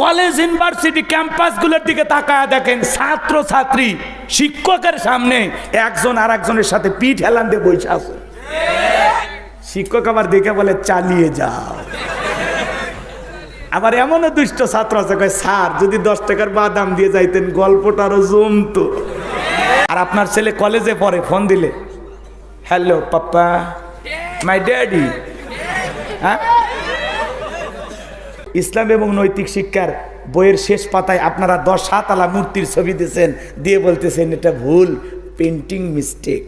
College, university, ক্যাম্পাসগুলোর দিকে তাকায় দেখেন ছাত্র ছাত্রী শিক্ষকের সামনে একজন আর একজনের সাথে পিঠ হেলান দিয়ে বসে আছে। শিক্ষক আবার দেখে বলে, চালিয়ে যাও। আবার এমনও দুষ্ট ছাত্র আছে, কয়, স্যার, যদি দশ টাকার বাদাম দিয়ে যাইতেন, গল্পটা আরও জমতো। আর আপনার ছেলে কলেজে পড়ে, ফোন দিলে, হ্যালো, পাপ্পা, মাই ড্যাডি। হ্যাঁ? ইসলাম এবং নৈতিক শিক্ষার বইয়ের শেষ পাতায় আপনারা দশ সাত আলা মূর্তির ছবি দিয়েছেন, দিয়ে বলতেছেন এটা ভুল পেন্টিং মিস্টেক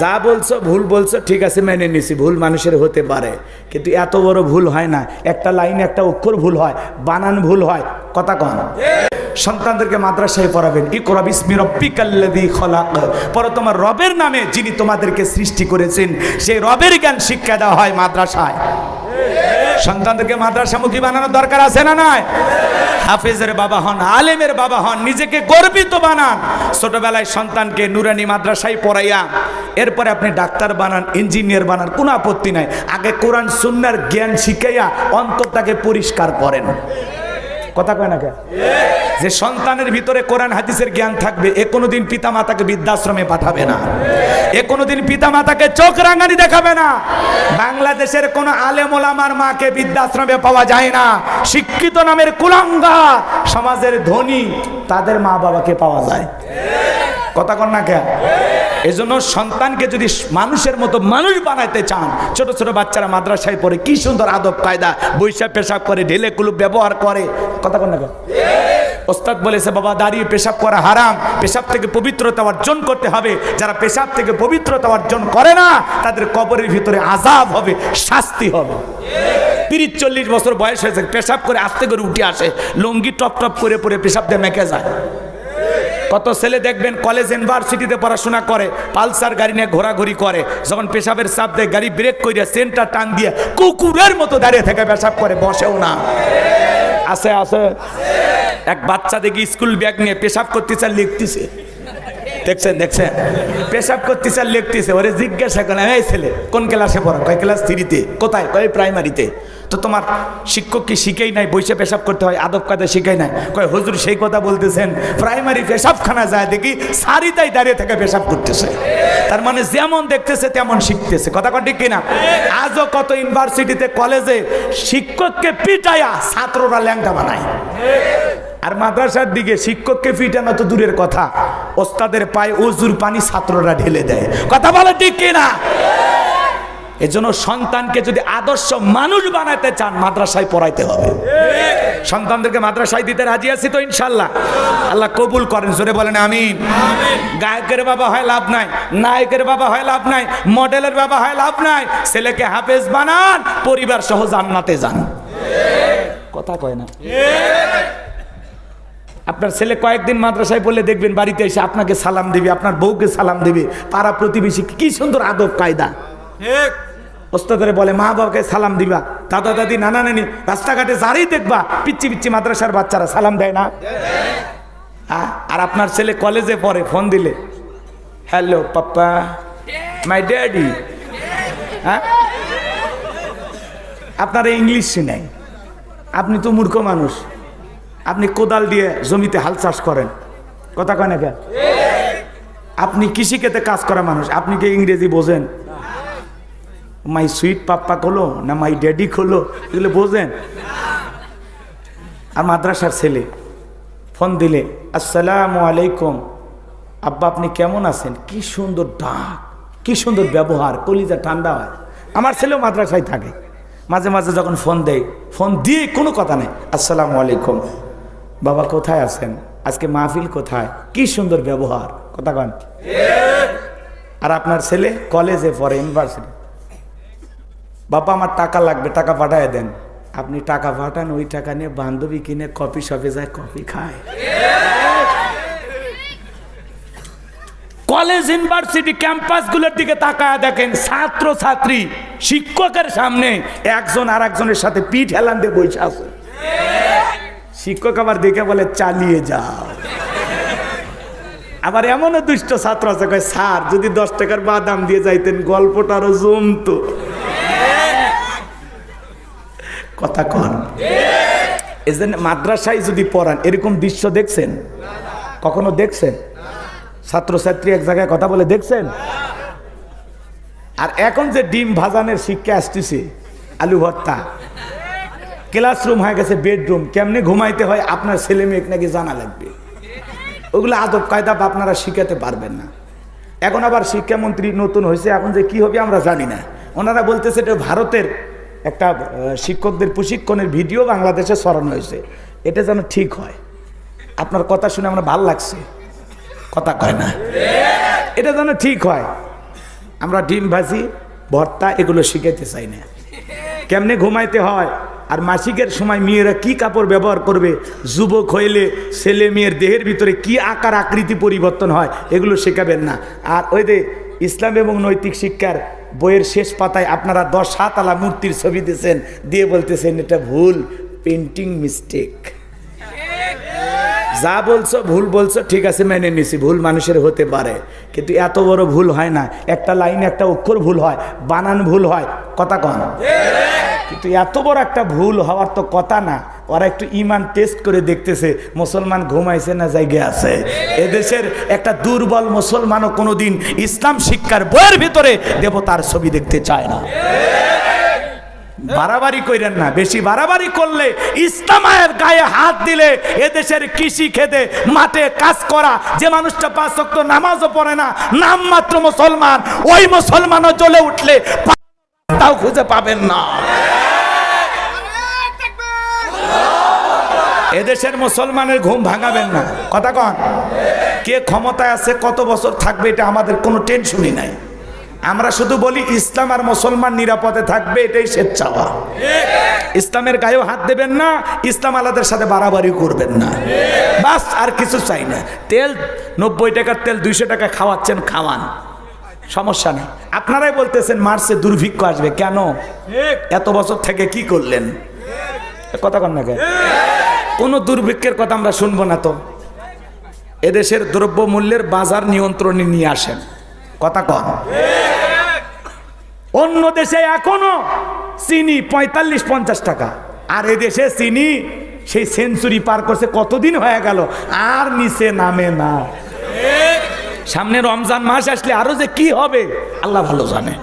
যা বলছো, ভুল বলছো, ঠিক আছে, মেনে নিছি, ভুল মানুষের হতে পারে। কিন্তু এত বড় ভুল হয় না, একটা লাইন, একটা অক্ষর ভুল হয়, বানান ভুল হয়, কথা কন। সন্তানদেরকে মাদ্রাসায় পড়াবেন। ই করা বিস্মি রব্বিকাল্লাযী খলাক। পরে তোমার রবের নামে যিনি তোমাদেরকে সৃষ্টি করেছেন। সেই রবের জ্ঞান শিক্ষা দেওয়া হয় মাদ্রাসায়। সন্তানদেরকে মাদ্রাসামুখী বানানোর দরকার আছে না নয় হাফেজের বাবা হন, আলেমের বাবা হন, নিজেকে গর্বিত বানান। ছোটবেলায় সন্তানকে নুরানি মাদ্রাসায় পড়াইয়া, এরপরে আপনি ডাক্তার বানান, ইঞ্জিনিয়ার বানান, কোনো আপত্তি নাই। আগে কোরআন, সুন্নার জ্ঞান শিখাইয়া অন্তরটাকে পরিষ্কার করেন। কথা কয় না কে? যে সন্তানের ভিতরে কোরআন হাদিসের জ্ঞান থাকবে, এ কোনোদিন পিতা মাতাকে বৃদ্ধাশ্রমে পাঠাবে না। এ কোনোদিন পিতা মাতাকে চোখ রাঙানি দেখাবে না। বাংলাদেশের কোন আলেম ওলামার মাকে বৃদ্ধাশ্রমে পাওয়া যায় না। শিক্ষিত নামের কুলাঙ্গা সমাজের ধনী তাদের মা বাবাকে পাওয়া যায়। কথা কন না কে? এজন্য সন্তানকে যদি মানুষের মতো মানুষ বানাইতে চান, ছোট ছোট বাচ্চারা মাদ্রাসায় পড়ে কি সুন্দর আদব কায়দা, বৈশাখ পেশাব করে, ঢেলে কুলুপ ব্যবহার করে। কথা কন ওস্তাদ বলেছে, বাবা, দাঁড়িয়ে পেশাব করা হারাম। পেশাব থেকে পবিত্রতা অর্জন করতে হবে। যারা পেশাব থেকে পবিত্রতা অর্জন করে না, তাদের কবরের ভিতরে আজাব হবে, শাস্তি হবে। তিরিশ চল্লিশ বছর বয়স হয়েছে, পেশাব করে আস্তে করে উঠে আসে। লুঙ্গি টপ টপ করে পরে পেশাব দিয়ে মেকে যায়। কত ছেলে দেখবেন কলেজ ইউনিভার্সিটিতে পড়াশোনা করে, পালসার গাড়ি নিয়ে ঘোরাঘুরি করে, যখন পেশাবের চাপ দেয়, গাড়ি ব্রেক করিয়া সেন্টার টান দিয়ে কুকুরের মতো দাঁড়িয়ে থেকে পেশাব করে, বসেও না। আছে আছে। এক বাচ্চা দেখি স্কুল ব্যাগ নিয়ে পেশাব করতেছে লিখতেছে। দেখছেন দেখছেন? পেশাব করতেছে লিখতেছে। ওরে জিজ্ঞাসা করে এই ছেলে, কোন ক্লাসে পড়া? কয় ক্লাস থ্রিতে কোথায়? কয় প্রাইমারিতে তো তোমার শিক্ষক কি শিখেই নাই বসে পেশাব করতে হয়, আদব কাদা শিখাই নাই? কয়, হুজুর সেই কথা বলতেছেন প্রাইমারি পেশাবখানা যায়, দেখি সারিতাই দাঁড়িয়ে থেকে পেশাব করতেছে। তার মানে যেমন দেখতেছে, তেমন শিখতেছে। কথা কন ঠিক কিনা? আজও কত ইউনিভার্সিটিতে কলেজে শিক্ষককে পিটায়া ছাত্ররা ল্যাংটা বানায়। আর মাদ্রাসার দিকে শিক্ষককে ফিটানো তো দূরের কথা। ওস্তাদের পায়ে অজুর পানি ছাত্ররা ঢেলে দেয়। কথা বলে ঠিক কিনা? এজন্য সন্তানকে যদি আদর্শ মানুষ বানাতে চান, মাদ্রাসায় পড়াইতে হবে। সন্তানদেরকে মাদ্রাসায় দিতে রাজি আছি তো ইনশাল্লাহ। আল্লাহ কবুল করেন, জোরে বলেন আমিন। গায়কের বাবা হয় লাভ নাই, নায়কের বাবা হয় লাভ নাই, মডেলের বাবা হয় লাভ নাই, ছেলেকে হাফেজ বানান পরিবার সহ জান্নাতে যান। কথা কয় না? আপনার ছেলে কয়েকদিন মাদ্রাসায় বললে দেখবেন বাড়িতে এসে আপনাকে সালাম দিবে, আপনার বউকে সালাম দিবে, পাড়া প্রতিবেশী কি সুন্দর আদব কায়দা। ওস্তাদের বলে মা বাবাকে সালাম দিবা। দাদা দাদি নানা নানি রাস্তাঘাটে যারেই দেখবা পিচ্ছি পিচ্ছি মাদ্রাসার বাচ্চারা সালাম দেয় না। আর আপনার ছেলে কলেজে পড়ে ফোন দিলে। Hello papa. My daddy. হ্যাঁ আপনারা ইংলিশ শুনাই আপনি তো মূর্খ মানুষ। আপনি কোদাল দিয়ে জমিতে হাল চাষ করেন। কথা কয় না কেন? আপনি কৃষিকেতে কাজ করা মানুষ। আপনি কি ইংরেজি বোঝেন? মাই সুইট পাপ্পা খোলো না মাই ড্যাডি খোলো এগুলো বোঝেন। আর মাদ্রাসার ছেলে ফোন দিলে আসসালামু আলাইকুম আব্বা আপনি কেমন আছেন? কি সুন্দর ডাক কি সুন্দর ব্যবহার কলিজা ঠান্ডা হয়। আমার ছেলেও মাদ্রাসায় থাকে। মাঝে মাঝে যখন ফোন দেয় ফোন দিয়ে কোনো কথা নেই আসসালামু আলাইকুম বাবা কোথায় আছেন? আজকে মাহফিল কোথায়? কি সুন্দর ব্যবহার। কথা কন। আর আপনার ছেলে কলেজে পড়ে ইউনিভার্সিটি। বাবা, আমার টাকা লাগবে, টাকা পাঠায় দেন। আপনি টাকা পাঠান, ওই টাকা নিয়ে বান্ধবী কিনে কফি শপে যায়, কফি খায়। কলেজ, ইউনিভার্সিটি, ক্যাম্পাসগুলোর দিকে তাকায় দেখেন ছাত্র ছাত্রী শিক্ষকের সামনে একজন আর একজনের সাথে পিঠ হেলান দিয়ে বসে আছে। শিক্ষক আবার দেখে বলে, চালিয়ে যাও। আবার এমনও দুষ্ট ছাত্র আছে, কয়, স্যার, যদি দশ টাকার বাদাম দিয়ে যাইতেন, গল্পটা আরও জমতো। কথা কন। এই জন্য মাদ্রাসায় যদি পড়ান, এরকম দৃশ্য দেখছেন? কখনো দেখছেন? ছাত্রছাত্রী এক জায়গায় কথা বলে দেখছেন? আর এখন যে ডিম ভাজানের শিক্ষা আসতেছে, আলু ভর্তা, ক্লাসরুম হয়ে গেছে বেডরুম, কেমনে ঘুমাইতে হয় আপনার ছেলে মেয়ে নাকি জানা লাগবে? ওগুলো আদব কায়দা আপনারা শিখাতে পারবেন না। এখন আবার শিক্ষামন্ত্রী নতুন হয়েছে, এখন যে কি হবে আমরা জানি না। ওনারা বলতেছে এটা ভারতের একটা শিক্ষকদের প্রশিক্ষণের ভিডিও বাংলাদেশে সরানো হয়েছে। এটা যেন ঠিক হয়। আপনার কথা শুনে আমার ভালো লাগছে। কথা কয় না। এটা যেন ঠিক হয়। আমরা ডিম ভাজি, ভর্তা, এগুলো শিখাইতে চাই না। কেমনে ঘুমাইতে হয়? আর মাসিকের সময় মেয়েরা কি কাপড় ব্যবহার করবে? যুবক হইলে ছেলে মেয়ের দেহের ভিতরে কি আকার আকৃতি পরিবর্তন হয়? এগুলো শেখাবেন না। আর ওই যে ইসলাম এবং নৈতিক শিক্ষার বইয়ের শেষ পাতায় আপনারা দশ সাত আলা মূর্তির ছবি দিয়েছেন, দিয়ে বলতেছেন, এটা ভুল পেন্টিং মিস্টেক যা বলছো, ভুল বলছো, ঠিক আছে, মেনে নিছি, ভুল মানুষের হতে পারে। কিন্তু এত বড় ভুল হয় না, একটা লাইন, একটা অক্ষর ভুল হয়, বানান ভুল হয়, কথা কন। কিন্তু এত বড় একটা ভুল হওয়ার তো কথা না। ওরা একটু ইমান টেস্ট করে দেখতেছে, মুসলমান ঘুমাইছে না জায়গায় আছে। এদেশের একটা দুর্বল মুসলমানও কোনোদিন ইসলাম শিক্ষার বইয়ের ভিতরে দেবতার ছবি দেখতে চায় না। বাড়াবাড়ি কইরেন না, বেশি বাড়াবাড়ি করলে ইসলামায়ের গায়ে হাত দিলে এদেশের কৃষি খেতে মাঠে কাজ করা, যে মানুষটা পাঁচ নামাজও পড়ে না, নাম মাত্র মুসলমান, ওই মুসলমানও জ্বলে উঠলে তাও খুঁজে পাবেন না। এদেশের মুসলমানের ঘুম ভাঙাবেন না। কথা কন। কে ক্ষমতায় আছে, কত বছর থাকবে, এটা আমাদের কোনো টেনশনই নাই। আমরা শুধু বলি, ইসলাম আর মুসলমান নিরাপদে থাকবে, এটাই স্বেচ্ছাওয়া ইসলামের গায়েও হাত দেবেন না, ইসলাম আলাদের সাথে বাড়াবাড়ি করবেন না। বাস, আর কিছু চাই না। তেল, নব্বই টাকার তেল, দুইশো টাকা খাওয়াচ্ছেন, খাওয়ান। সমস্যা নেই। আপনারাই বলতেছেন, মার্চে দুর্ভিক্ষ আসবে। কেন? এত বছর থেকে কি করলেন? কথা কন না কেন? দুর্ভিক্ষের কথা আমরা শুনব না তো। এদেশের দ্রব্য মূল্যের বাজার নিয়ন্ত্রণে নিয়ে আসেন। কথা কন। অন্য দেশে এখনও চিনি পঁয়তাল্লিশ পঞ্চাশ টাকা। আর এদেশে চিনি সেই সেঞ্চুরি পার করছে কতদিন হয়ে গেল, আর নিচে নামে না। সামনে রমজান মাস আসলে আরও যে কি হবে, আল্লাহ ভালো জানে।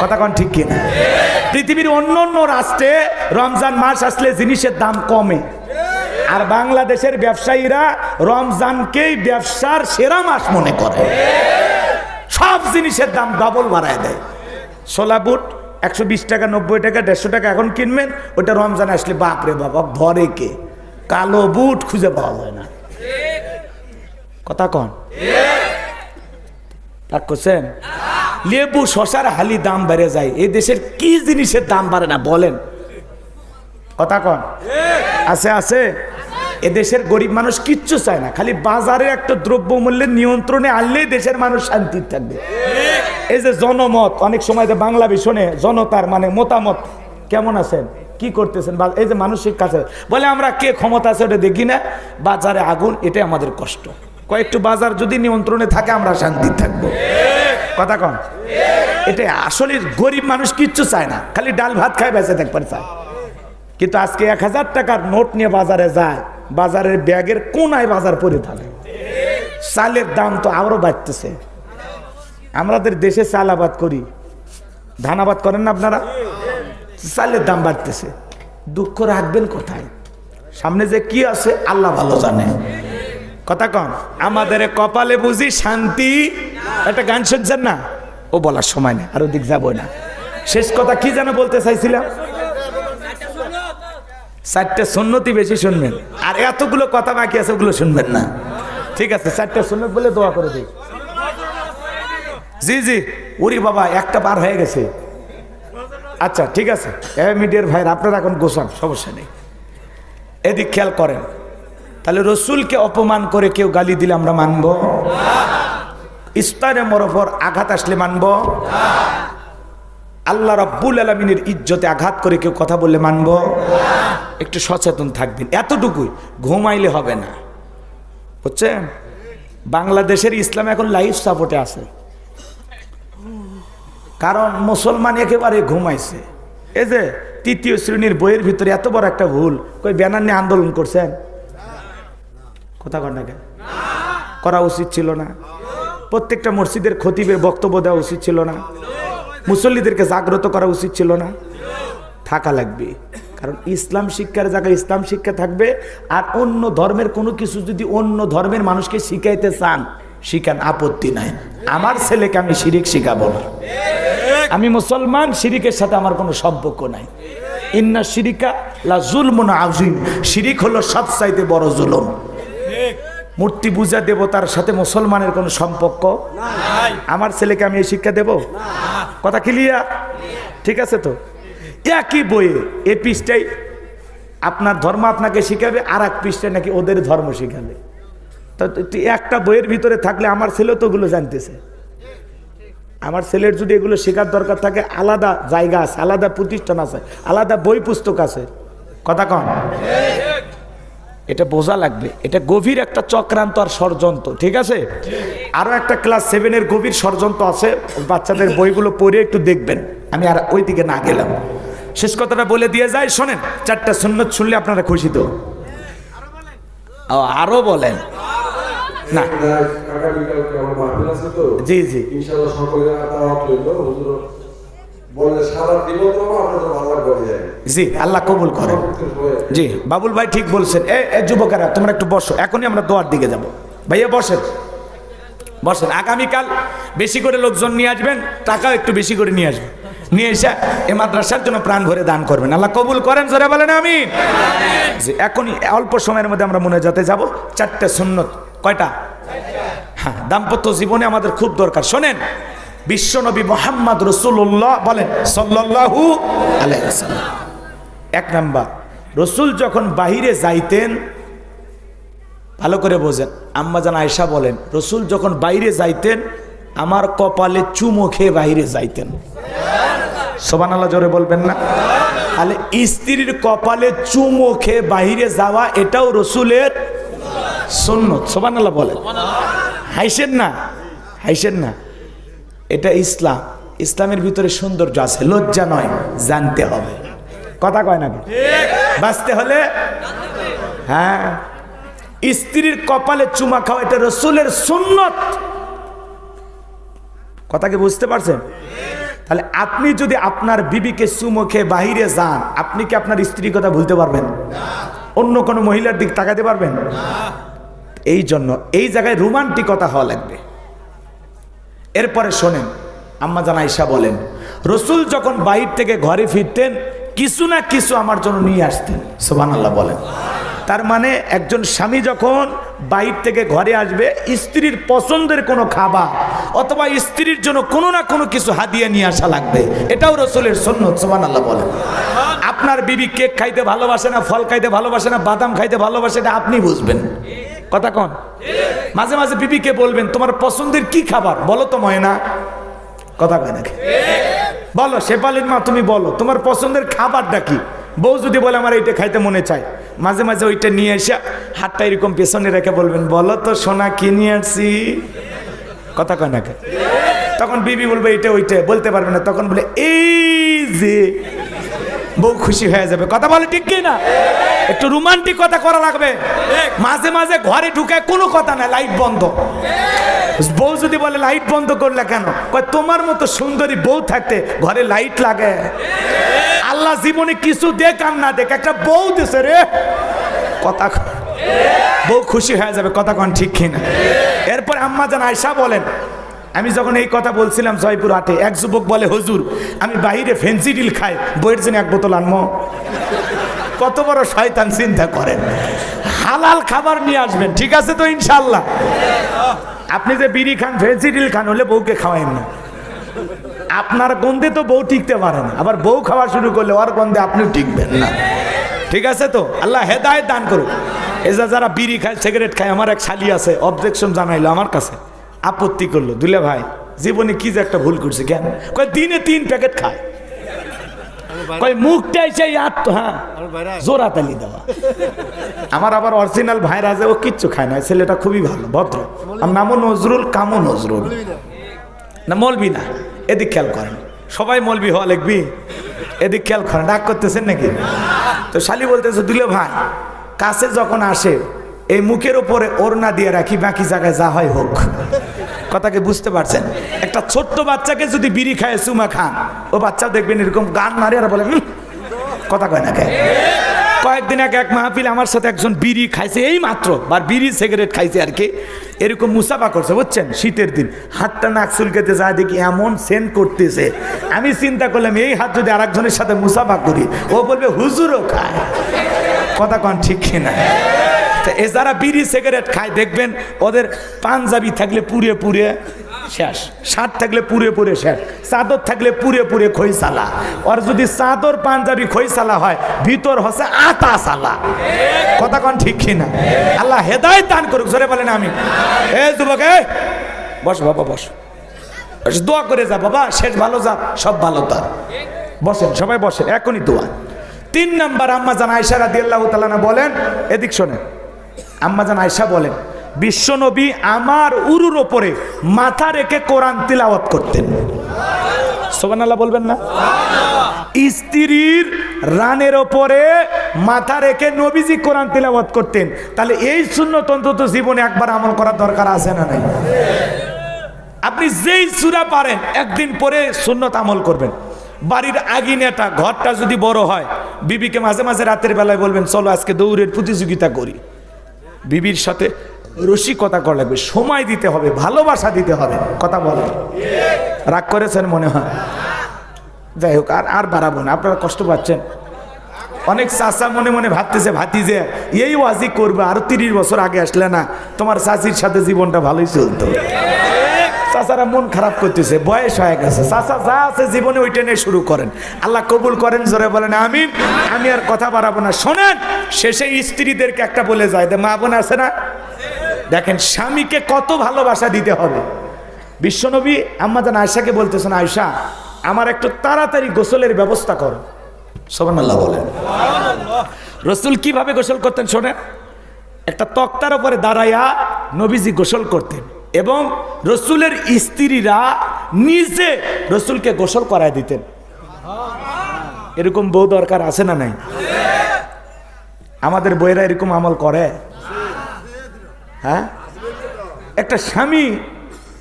কথা কন ঠিক কিনা। পৃথিবীর অন্য অন্য রাষ্ট্রে রমজান মাস আসলে জিনিসের দাম কমে। আর বাংলাদেশের ব্যবসায়ীরা রমজানকেই ব্যবসার সেরা মাস মনে করে। সব জিনিসের দাম ডবল বাড়ায় দেয়। সোলা বুট একশো বিশ টাকা, নব্বই টাকা, দেড়শো টাকা এখন কিনবেন, ওটা রমজান আসলে বাপরে বাবা ভরে কে? কালো বুট খুঁজে পাওয়া যায় না। কথা কন। রাগ করছেন? লেবু, শশার হালি দাম বেড়ে যায়। এই দেশের কি জিনিসের দাম বাড়ে না বলেন। কথা কন। আছে আছে। এদেশের গরিব মানুষ কিচ্ছু চায় না। খালি বাজারে একটা দ্রব্যমূল্যের নিয়ন্ত্রণে আনলেই দেশের মানুষ শান্তি থাকবে। এই যে জনমত, অনেক সময় যে বাংলা ভীষণে জনতার মানে মতামত, কেমন আছেন? কি করতেছেন? বা এই যে মানসিক কাছে বলে আমরা কে ক্ষমতা আছে ওটা দেখি না। বাজারে আগুন, এটাই আমাদের কষ্ট। কয়েকটু বাজার যদি নিয়ন্ত্রণে থাকে, আমরা শান্তি থাকব। কথা কন। এটা আসলে গরিব মানুষ কিচ্ছু চায় না। খালি ডাল ভাত খায়, বেঁচে থাকবার চায় কিন্তু আজকে এক হাজার টাকার নোট নিয়ে বাজারে যায়। বাজারের ব্যাগের কোনায় বাজার পরে থাকে। চালের দাম তো আরও বাড়তেছে। আমাদের দেশে চাল আবাদ করি। ধান আবাদ করেন না আপনারা? চালের দাম বাড়তেছে। দুঃখ রাখবেন কোথায়? সামনে যে কি আছে, আল্লাহ ভালো জানে। কথা কন, আমাদের কপালে বুঝি শান্তি? একটা গান শুনছেন না? ও বলার সময় নেই, আর ওদিক যাব না। শেষ কথা কি যেন বলতে চাইছিলাম? চারটে সুন্নতি বেশি শুনবেন। আর এতগুলো কথা বাকি আছে, ওগুলো শুনবেন না। ঠিক আছে, চারটে সুন্নত বলে দোয়া করে দিই। জি জি, উরি বাবা, একটা বার হয়ে গেছে। আচ্ছা ঠিক আছে। এ মিডিয়ার ভাইয়ের, আপনারা এখন গোসান, সমস্যা নেই। এদিক খেয়াল করেন। তাহলে রসুলকে অপমান করে কেউ গালি দিলে আমরা মানব? ইস্তারে মরফর আঘাত আসলে মানব? আল্লাহ রব্বুল আলমিনের ইজ্জতে আঘাত করে কেউ কথা বললে মানব? একটু সচেতন থাকবেন। এতটুকুই, ঘুমাইলে হবে না। বুঝছেন? বাংলাদেশের ইসলাম এখন লাইফ সাপোর্টে আছে। কারণ মুসলমান একেবারে ঘুমাইছে। এই যে তৃতীয় শ্রেণির বইয়ের ভিতরে এত বড় একটা ভুল, কই ব্যানার নিয়ে আন্দোলন করছেন? কথা কেন? করা উচিত ছিল না। প্রত্যেকটা মসজিদের খতিবের বক্তব্য দেওয়া উচিত ছিল না। মুসল্লিদেরকে জাগ্রত করা উচিত ছিল না। থাকা লাগবে। কারণ ইসলাম শিক্ষার জায়গায় ইসলাম শিক্ষা থাকবে আর অন্য ধর্মের কোনো কিছু যদি অন্য ধর্মের মানুষকে শিখাইতে চান শিখান আপত্তি নাই। আমার ছেলেকে আমি শিরিক শিখাবো না। আমি মুসলমান, শিরিকের সাথে আমার কোনো সম্পর্ক নাই। ইন্না শিরিকা লা জুলমুন আজিম শিরিক হলো সবচাইতে বড় জুলুম। মূর্তি পূজা দেবতার সাথে মুসলমানের কোনো সম্পর্ক আমার ছেলেকে আমি এই শিক্ষা দেব? কথা ক্লিয়ার ঠিক আছে তো? একই বইয়ে এ পৃষ্ঠাই আপনার ধর্ম আপনাকে শিখাবে আর এক পৃষ্ঠায় নাকি ওদের ধর্ম শিখাবে। তো তুই একটা বইয়ের ভিতরে থাকলে আমার ছেলেও তো ওগুলো জানতেছে। আমার ছেলের যদি এগুলো শেখার দরকার থাকে, আলাদা জায়গা আছে, আলাদা প্রতিষ্ঠান আছে, আলাদা বই পুস্তক আছে। কথা কন। এটা বোঝা লাগবে। এটা গভীর একটা চক্রান্ত আর ষড়যন্ত্র, ঠিক আছে? আরও একটা ক্লাস সেভেনের গভীর ষড়যন্ত্র আছে, বাচ্চাদের বইগুলো পড়ে একটু দেখবেন। আমি আর ওই দিকে না গেলাম। শেষ কথাটা বলে দিয়ে যায় শোনেন চারটা সুন্নত শুনলে আপনারা খুশি তো? আরও বলেন। না। জি জি। জি আল্লাহ কবুল করেন। জি বাবুল ভাই ঠিক বলছেন। এ এ যুবকেরা তোমরা একটু বসো এখনই আমরা দোয়ার দিকে যাব। ভাইয়া বসেন। বসেন আগামীকাল বেশি করে লোকজন নিয়ে আসবেন টাকাও একটু বেশি করে নিয়ে আসবেন। নিয়ে এসে এ মাদ্রাসার জন্য প্রাণ ভরে দান করবেন। আল্লাহ কবুল করেন, জোরে বলেন আমি যে এখনই অল্প সময়ের মধ্যে আমরা মনে যাতে যাব, চারটে সুন্নত, কয়টা? হ্যাঁ দাম্পত্য জীবনে আমাদের খুব দরকার। শোনেন, বিশ্বনবী মোহাম্মদ রসুল্লাহ বলেন, সাল্লাল্লাহু আলাইহি এক নাম্বার, রসুল যখন বাহিরে যাইতেন, ভালো করে বোঝেন, আম্মা আম্মাজান আয়সা বলেন, রসুল যখন বাইরে যাইতেন, আমার কপালে চুমো খেয়ে বাইরে যাইতেন। সোবান আল্লাহ জোরে বলবেন না। তাহলে স্ত্রীর কপালে চুমো খেয়ে বাইরে যাওয়া, এটাও রসুলের সুন্নত। সোবান আল্লাহ হাইসেন না হাইসেন না। এটা ইসলাম। ইসলামের ভিতরে সৌন্দর্য আছে, লজ্জা নয়, জানতে হবে। কথা কয় না বাঁচতে হলে? হ্যাঁ। স্ত্রীর কপালে চুমা খাওয়া, এটা রসুলের সুন্নত। কথা কি বুঝতে পারছেন? তাহলে আপনি যদি আপনার বিবিকে চুমুখে বাহিরে যান, আপনি কি আপনার স্ত্রীর কথা ভুলতে পারবেন? অন্য কোনো মহিলার দিক তাকাতে পারবেন? এই জন্য এই জায়গায় রোমান্টিকতা হওয়া লাগবে। এরপরে শোনেন, আম্মা জান আয়সা বলেন, রসুল যখন বাইর থেকে ঘরে ফিরতেন, কিছু না কিছু আমার জন্য নিয়ে আসতেন। সোবান আল্লাহ বলেন। তার মানে একজন স্বামী যখন বাইর থেকে ঘরে আসবে, স্ত্রীর পছন্দের কোনো খাবার অথবা স্ত্রীর জন্য কোনো না কোনো কিছু হাদিয়া নিয়ে আসা লাগবে। এটাও রসুলের সন্ন্যত সোবান আল্লাহ বলেন। আপনার বিবি কেক খাইতে ভালোবাসে না, ফল খাইতে ভালোবাসে না, বাদাম খাইতে ভালোবাসে, এটা আপনি বুঝবেন। কথা কন। মাঝে মাঝে বিবিকে বলবেন, তোমার পছন্দের কি খাবার? বলো তো ময়না। কথা কয় নাকি বলো, শেফালির মা তুমি বলো, তোমার পছন্দের খাবারটা কি? বউ যদি বলে, আমার এইটা খাইতে মনে চায়। মাঝে মাঝে ওইটা নিয়ে এসে হাতটা এরকম পেছনে রেখে বলবেন, বলো তো সোনা কি নিয়ে আসছি? কথা কয় না তখন বিবি বলবে এইটা ওইটা। বলতে পারবে না। তখন বলে, এই যে বউ খুশি হয়ে যাবে। কথা বলে ঠিক কি না একটু রোমান্টিক কথা করা লাগবে। মাঝে মাঝে ঘরে ঢুকে কোনো কথা না, লাইট বন্ধ। বউ যদি বলে লাইট বন্ধ করলে কেন? তোমার মতো সুন্দরী বউ থাকতে ঘরে লাইট লাগে। আল্লাহ জীবনে কিছু দেখ আর না দেখ, একটা বউ দেশে রে। কথা বউ খুশি হয়ে যাবে, কথা কন ঠিক কিনা। এরপর আম্মা জান আয়সা বলেন আমি যখন এই কথা বলছিলাম জয়পুর হাটে, এক যুবক বলে, হুজুর, আমি বাইরে ফেন্সিডিল খাই, বইয়ের জন্য এক বোতল আনব কত বড় শয়তান চিন্তা করেন। হালাল খাবার নিয়ে আসবেন, ঠিক আছে তো ইনশাল্লাহ আপনি যে বিড়ি খান ভেজিটেল খান, হলে বউকে খাওয়াইন না। আপনার গন্ধে তো বউ টিকতে পারে না, আবার বউ খাওয়া শুরু করলে ওর গন্ধে আপনিও টিকবেন না। ঠিক আছে তো? আল্লাহ হেদায়ত দান করুক। এজা যারা বিড়ি খায়, সিগারেট খায়, আমার এক শালি আছে, অবজেকশন জানাইলো আমার কাছে। আপত্তি করল। দুলে ভাই জীবনে কি যে একটা ভুল করছে কেন? কয় দিনে তিন প্যাকেট খায়। কয় মুখটা এসে আত্ম হ্যাঁ তালি দেওয়া। আমার আবার অরিজিনাল ভাইরা আছে ও কিচ্ছু খায় না ছেলেটা খুবই ভালো ভদ্র। আর নামও নজরুল কামও নজরুল। না মলবি না এদিক খেয়াল করেন। সবাই মলবি হওয়া লিখবি এদিক খেয়াল করেন রাগ করতেছেন নাকি? তো শালি বলতেছে দুলে ভাই কাছে যখন আসে এই মুখের উপরে ওড়না দিয়ে রাখি বাকি জায়গায় যা হয় হোক। কথাকে বুঝতে পারছেন? একটা ছোট্ট বাচ্চাকে যদি বিড়ি খায়, সুমা খান, ও বাচ্চা দেখবেন এরকম গান মারে আর বলে কথা কয় না কে? কয়েকদিন আগে এক মাহফিল আমার সাথে একজন বিড়ি খাইছে, এই মাত্র বা বিড়ি, সিগারেট খাইছে আর কি। এরকম মুসাফা করছে, বুঝছেন? শীতের দিন। হাতটা নাক চুলকেতে যায়, দেখি এমন সেন্ট করতেছে। আমি চিন্তা করলাম, এই হাত যদি আরেকজনের সাথে মুসাফা করি, ও বলবে, হুজুরও খায়। কথা কন ঠিক কিনা? এ যারা বিড়ি, সিগারেট খায়, দেখবেন ওদের পাঞ্জাবি থাকলে পুড়ে পুড়ে শেষ। শার্ট থাকলে পুরে পুরে শেষ। চাদর থাকলে পুরে পুরে খইসালা আর যদি চাদর, পাঞ্জাবি খইসালা হয়, ভিতর হচ্ছে আতা সালা। কথা কন ঠিক কিনা? আল্লাহ হেদায়ত দান করুক, জোরে বলেন আমি। এ যুবক, এ! বস বাবা, বস। দোয়া করে যা বাবা, শেষ ভালো যা, সব ভালো তার বসেন, সবাই বসেন, এখনই দোয়া। তিন নাম্বার আম্মা জান আয়সা রাদি আল্লাহ তালানা বলেন, এদিক শোনেন। আম্মা জান আয়সা বলেন, বিশ্বনবী আমার উরুর ওপরে মাথা রেখে কোরআন তিলাওয়াত করতেন। সোবান আল্লাহ বলবেন না? স্ত্রীর রানের ওপরে মাথা রেখে নবীজি কোরআন তিলাওয়াত করতেন। তাহলে এই শূন্য অন্তত জীবনে একবার আমল করার দরকার আছে না নাই? আপনি যেই সুরা পারেন, একদিন পরে সুন্নত আমল করবেন। বাড়ির আগিনেটা, ঘরটা যদি বড় হয়, বিবিকে মাঝে মাঝে রাতের বেলায় বলবেন, চলো আজকে দৌড়ের প্রতিযোগিতা করি। বিবির সাথে রসিকতা করা লাগবে, সময় দিতে হবে, ভালোবাসা দিতে হবে, কথা বলেন রাগ করেছেন মনে হয়? যাই হোক, আর আর বাড়াবো না, আপনারা কষ্ট পাচ্ছেন। অনেক চাষা মনে মনে ভাবতেছে ভাতি যে এই ওয়াজি করবে, আর তিরিশ বছর আগে আসলে না, তোমার চাষির সাথে জীবনটা ভালোই চলতো। চাচারা মন খারাপ করতেছে, বয়স হয়ে গেছে। চাচা যা আছে জীবনে ওইটা নিয়ে শুরু করেন। আল্লাহ কবুল করেন, জোরে বলেন আমি আমি আর কথা বাড়াবো না। শোনেন, শেষে স্ত্রীদেরকে একটা বলে যায় মা বোন আছে না? দেখেন, স্বামীকে কত ভালোবাসা দিতে হবে। বিশ্বনবী আম্মাজান আয়সাকে বলতেছেন আয়সা আমার একটু তাড়াতাড়ি গোসলের ব্যবস্থা করো। সোবান আল্লাহ বলেন। রসুল কীভাবে গোসল করতেন, শোনেন? একটা তক্তার উপরে দাঁড়াইয়া নবীজি গোসল করতেন। এবং রসুলের স্ত্রীরা নিজে রসুলকে গোসল করায় দিতেন। এরকম বউ দরকার আছে না নাই? আমাদের বইয়েরা এরকম আমল করে। হ্যাঁ? একটা স্বামী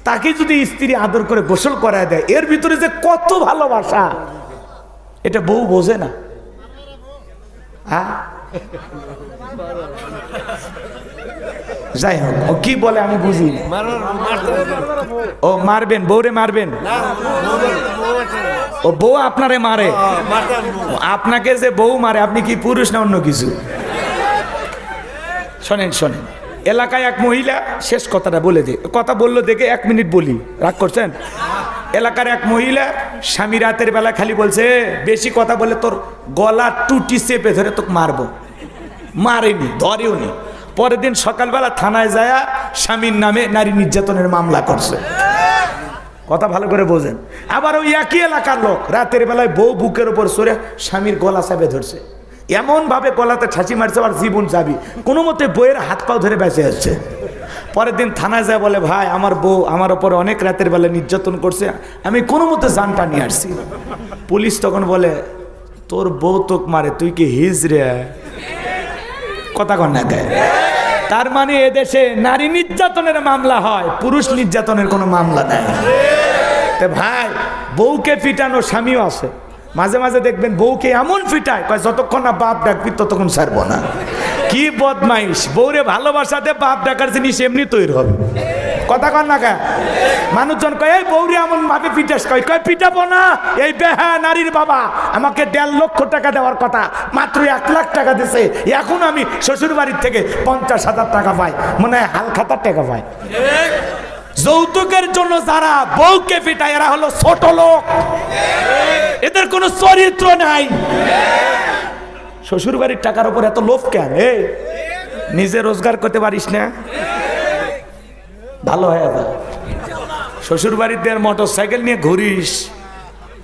তাকে যদি স্ত্রী আদর করে গোসল করায় দেয়, এর ভিতরে যে কত ভালোবাসা, এটা বউ বোঝে না। হ্যাঁ? যাই হোক, ও কি বলে আমি বুঝি ও মারবেন, বউরে মারবেন? ও বউ আপনারে মারে? আপনাকে যে বউ মারে, আপনি কি পুরুষ না অন্য কিছু? শোনেন শোনেন, এলাকায় এক মহিলা, শেষ কথাটা বলে দে, কথা বলল দেখে এক মিনিট বলি, রাগ করছেন? এলাকার এক মহিলা স্বামী রাতের বেলা খালি বলছে, বেশি কথা বলে তোর গলা টুটি চেপে ধরে তোকে মারবো। মারেনি, ধরেও নি। পরের দিন সকালবেলা থানায় যায় স্বামীর নামে নারী নির্যাতনের মামলা করছে। কথা ভালো করে বোঝেন। আবার ওই একই এলাকার লোক রাতের বেলায় বউ বুকের উপর সরে স্বামীর গলা চাপে ধরছে। এমন ভাবে গলাতে ছাঁচি মারছে আর জীবন যাবি। কোনো মতে বইয়ের হাত পাও ধরে বেঁচে আসছে পরের দিন থানায় যায় বলে, ভাই, আমার বউ আমার ওপরে অনেক রাতের বেলা নির্যাতন করছে। আমি কোনো মতে জানটা নিয়ে আসছি পুলিশ তখন বলে, তোর বউ তোক মারে, তুই কি হিজরে কথা কন না গায়ে তার মানে এদেশে নারী নির্যাতনের মামলা হয়, পুরুষ নির্যাতনের কোনো মামলা নাই। ভাই, বউকে পিটানো স্বামীও আছে। মাঝে মাঝে দেখবেন বউকে এমন ফিটায় যতক্ষণ না বাপ ডাকবি, ততক্ষণ সারবো না। কি বদমাইশ? বউরে ভালোবাসাতে বাপ ডাকার জিনিস এমনি তৈরি হবে। কথা কন না কা মানুষজন কয়, এই বউরে এমন ভাবে পিটাস কয়? কয়, পিটাবো না। এই বেহা নারীর বাবা, আমাকে দেড় লক্ষ টাকা দেওয়ার কথা, মাত্র এক লাখ টাকা দিছে। এখন আমি শ্বশুর বাড়ির থেকে পঞ্চাশ হাজার টাকা পাই। মনে হয় হাল খাতার টাকা পাই। যৌতুকের জন্য যারা বউকে পিটায়, এরা হলো ছোট লোক। এদের কোনো চরিত্র নাই। শ্বশুর বাড়ির টাকার উপর এত লোভ কেন? এ, নিজে রোজগার করতে পারিস না? ভালো হয়ে যা। শ্বশুর বাড়িতে মোটর সাইকেল নিয়ে ঘুরিস।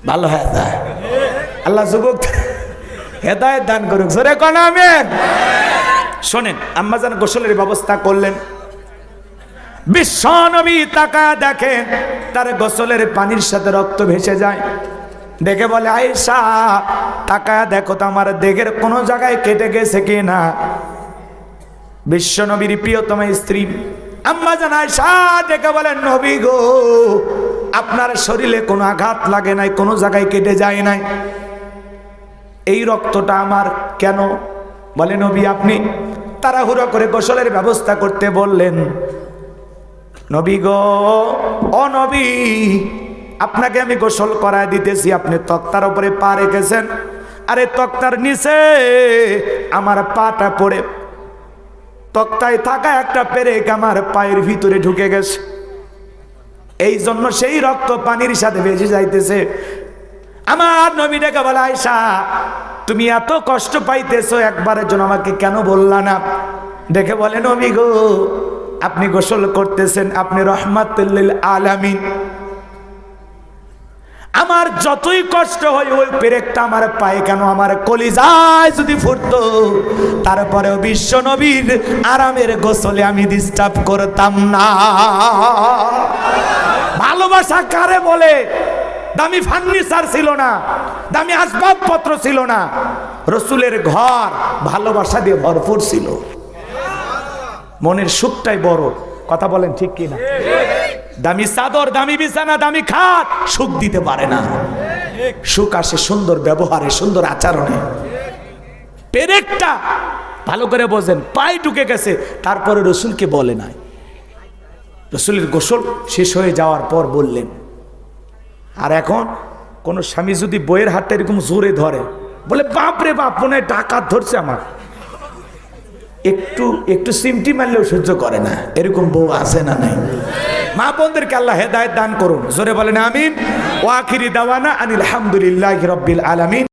ভালো হয়ে যা। আল্লাহ যুবক, হেদায়ত দান করুক। জোরে কোন শোনেন, আম্মা যেন গোসলের ব্যবস্থা করলেন। বিশ্বনবী তাকা দেখেন, তার গোসলের পানির সাথে রক্ত ভেসে যায়। দেখে বলে, আয়েশা, তাকায় দেখো তো আমার দেহের কোনো জায়গায় কেটে গেছে কি না বিশ্বনবীর প্রিয়তম স্ত্রী, আম্মা জান আয়েশা, দেখে বলেন নবী গো, আপনার শরীরে কোনো আঘাত লাগে নাই, কোনো জায়গায় কেটে যায় নাই। এই রক্তটা আমার কেন? বলে, নবী, আপনি তাড়াহুড়ো করে গোসলের ব্যবস্থা করতে বললেন। নবী গো, ও নবী আপনাকে আমি গোসল করায় দিতেছি, আপনি তক্তার উপরে পা রেখেছেন। আরে তক্তার নিচে আমার পাটা পড়ে। তক্তায় থাকা একটা পেরেক আমার পায়ের ভিতরে ঢুকে গেছে। এই জন্য সেই রক্ত পানির সাথে ভেসে যাইতেছে। আমার নবী ডেকে বলে আয়সা তুমি এত কষ্ট পাইতেছো, একবারের জন্য আমাকে কেন বললা না? দেখে বলে, নবী গো, আপনি গোসল করতেছেন, আপনি রহমাতুল্লিল আলামিন। আমার যতই কষ্ট হয়, ওই পেরেকটা আমার পায়ে কেন আমার কলিজায় যদি ফুটতো? তারপরেও বিশ্ব নবীর আরামের গোসলে আমি ডিস্টার্ব করতাম না। ভালোবাসা কারে বলে? দামি ফার্নিচার ছিল না, দামি আসবাবপত্র ছিল না। রসুলের ঘর ভালোবাসা দিয়ে ভরপুর ছিল। মনের সুখটাই বড়। কথা বলেন ঠিক কিনা? দামি চাদর, দামি বিছানা, দামি খাট, সুখ দিতে পারে না। সুখ আসে সুন্দর ব্যবহারে, সুন্দর আচরণে। পেরেকটা ভালো করে বোঝেন, পায়ে ঢুকে গেছে, তারপরে রসুলকে বলে নাই। রসুলের গোসল শেষ হয়ে যাওয়ার পর বললেন, আর এখন কোন স্বামী যদি বইয়ের হাতটা এরকম জোরে ধরে, বলে, বাপ রে বাপ, মনে হয় ডাকাত ধরছে আমার। একটু একটু সিমটি মারলেও সহ্য করে না। এরকম বউ আছে না নাই? মা বোনদেরকে আল্লাহ হেদায়ত দান করুন। জোরে বলেন আমিন। ওয়াখিরি দাওয়ানা আনিল আলহামদুলিল্লাহ রব্বিল আলামিন।